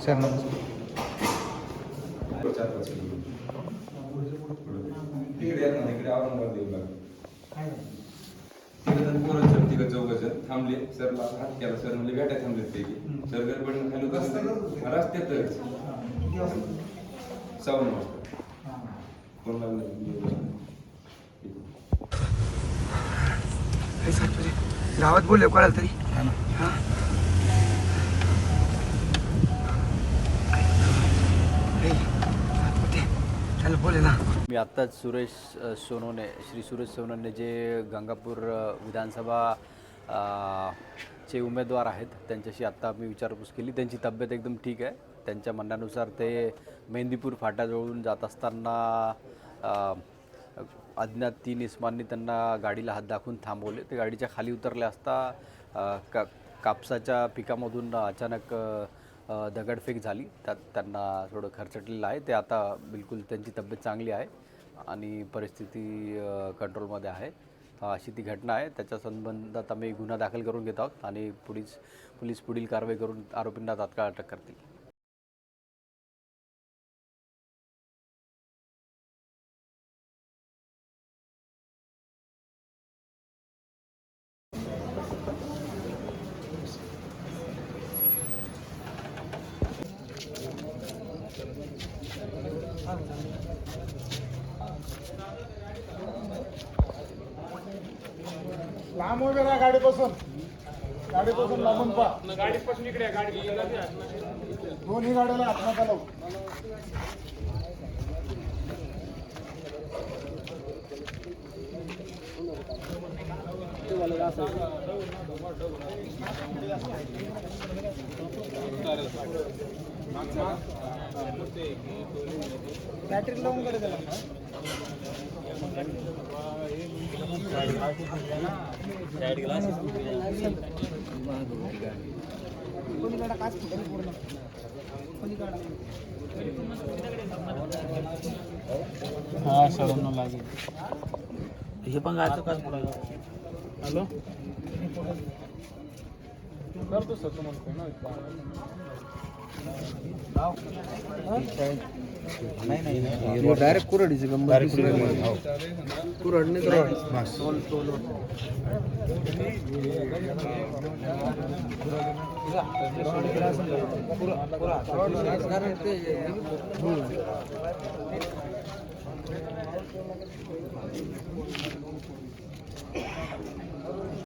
Sir तिकडे येत ना इकडे औरंगाबाद येऊ लागले तिकडे जण पोरं सर तिकडे चौघ जण थांबले सरला हात केला सर म्हणजे भेटाय थांबले ते सर गडबडीनं खाली. हा, रस्त्यातच सव्वा वाजता लागला तुझे गावात बोलले कोणाला तरी? हा? हे, त्याला बोले ना. मी आत्ताच सुरेश अ, सोनवणे श्री सुरेश सोनवणे जे गंगापूर अ, विधानसभा अ, चे उमेदवार आहेत त्यांच्याशी आत्ता मी विचारपूस केली. त्यांची तब्येत एकदम ठीक आहे. त्यांच्या म्हणण्यानुसार ते मेहंदीपूर फाट्याजवळून जात असताना अ, अज्ञात तीन इस्मांनी त्यांना गाडीला हात दाखवून थांबवले. ते गाडीच्या खाली उतरले असता का कापसाच्या पिकामधून अचानक दगडफेक झाली. त्यात त्यांना थोडं खर्चटलेलं आहे. ते आता बिलकुल त्यांची तब्येत चांगली आहे आणि परिस्थिती कंट्रोलमध्ये आहे. अशी ती घटना आहे. त्याच्या संबंधात आम्ही गुन्हा दाखल करून घेत आहोत आणि पुढील पोलीस पुढील कारवाई करून आरोपींना तात्काळ अटक करतील. लांब उभे राहा गाडीपासून. गाडीपासून लांबून पहा. गाडीपासून इकडे दोन्ही गाड्याला हात नका लावू बॅटरी लावून कोणीकडे हा सरांना लागेल. हे पण गायचं काच पडायला हॅलो? करतो सर तुम्हाला डायरेक्ट कुरडीची गंमत कुरड नाही तर